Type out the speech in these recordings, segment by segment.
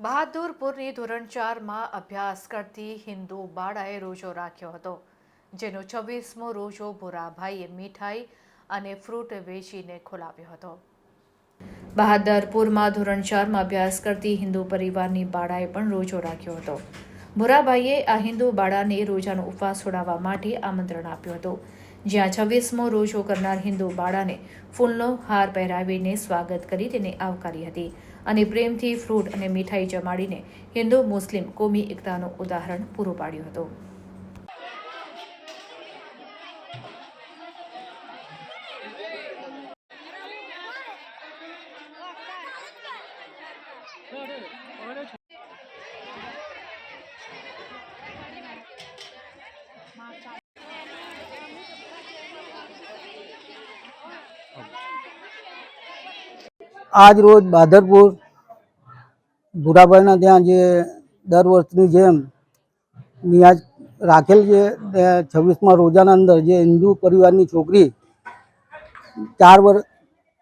બહાદુરપુરની ધોરણ ચારમાં અભ્યાસ કરતી હિન્દુ બાળાએ રોજો રાખ્યો હતો, જેનો છવ્વીસમો રોજો ભોરાભાઈએ મીઠાઈ અને ફ્રૂટ વેચીને ખોલાવ્યો હતો. બહાદરપુરમાં ધોરણ ચારમાં અભ્યાસ કરતી હિન્દુ પરિવારની બાળાએ પણ રોજો રાખ્યો હતો. ભોરાભાઈએ આ હિન્દુ બાળાને રોજાનો ઉપવાસ છોડાવવા માટે આમંત્રણ આપ્યું હતું. જ્યાં છવ્વીસમો રોજો કરનાર હિન્દુ બાળાને ફૂલનો હાર પહેરાવીને સ્વાગત કરી તેને આવકારી હતી. અને પ્રેમથી ફ્રૂટ અને મીઠાઈ જમાડીને હિન્દુ મુસ્લિમ કોમી એકતાનું ઉદાહરણ પૂરું પાડ્યું હતું. આજ રોજ બાદરપુર, ભૂરાભાઈના ત્યાં જે દર વર્ષની જેમ નિયાજ રાખેલ છે છવ્વીસમાં રોજાના અંદર જે હિન્દુ પરિવારની છોકરી ચાર વર્ષ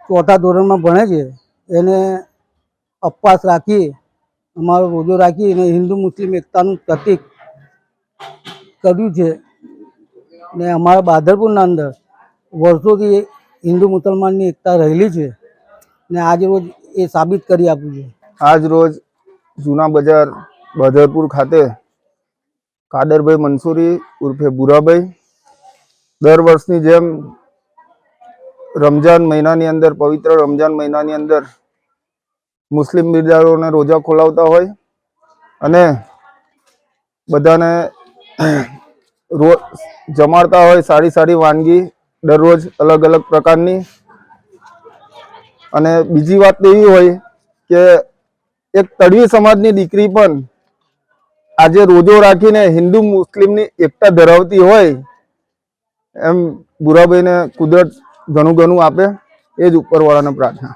ચોથા ધોરણમાં ભણે છે, એને અપવાસ રાખી, અમારો રોજો રાખી અને હિન્દુ મુસ્લિમ એકતાનું પ્રતિક કર્યું છે. ને અમારા બાદરપુરના અંદર વર્ષોથી હિન્દુ મુસલમાનની એકતા રહેલી છે. ને આજે રોજ એ સાબિત કરી આપ્યું છે. આજ રોજ જૂના બજાર બદરપુર ખાતે કાદરભાઈ મંસૂરી ઉર્ફે બુરાભાઈ દર વર્ષની જેમ રમજાન મહિનાની અંદર, પવિત્ર રમજાન મહિનાની અંદર મુસ્લિમ બિરદારોને રોજા ખોલાવતા હોય અને બધાને રો, જમાડતા હોય સારી સારી વાનગી દરરોજ અલગ અલગ પ્રકારની અને બીજી વાત એવી હોય કે એક તળવી સમાજની દીકરી પણ આજે રોજો રાખીને હિન્દુ મુસ્લિમની એકતા ધરાવતી હોય, એમ બુરાભાઈને કુદરત ઘણું ઘણું આપે, એ જ ઉપરવાળાને પ્રાર્થના.